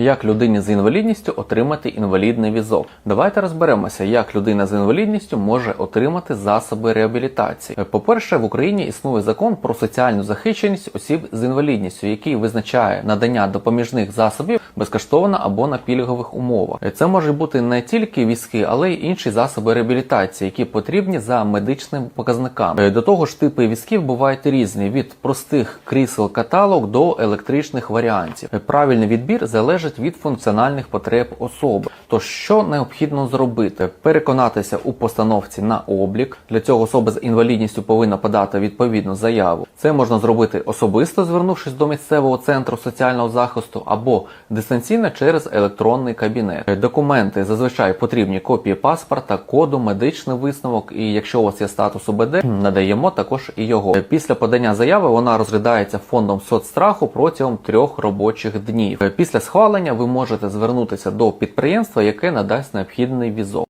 Як людині з інвалідністю отримати інвалідний візок? Давайте розберемося, як людина з інвалідністю може отримати засоби реабілітації. Е, По-перше, в Україні існує закон про соціальну захищеність осіб з інвалідністю, який визначає надання допоміжних засобів безкоштовно або на пільгових умовах. Е, Це можуть бути не тільки візки, але й інші засоби реабілітації, які потрібні за медичними показниками. Е, До того ж, типи візків бувають різні від простих крісел каталог до електричних варіантів. Правильний відбір залежить від функціональних потреб особи. Тож що необхідно зробити? Переконатися у постановці на облік. Для цього особа з інвалідністю повинна подати відповідну заяву. Це можна зробити особисто, звернувшись до місцевого центру соціального захисту, або дистанційно через електронний кабінет. Документи зазвичай потрібні копії паспорта, коду, медичний висновок. І якщо у вас є статус УБД, надаємо також і його. Після подання заяви вона розглядається фондом соцстраху протягом трьох робочих днів. Після схвалення ви можете звернутися до підприємства, яке надасть необхідний візок.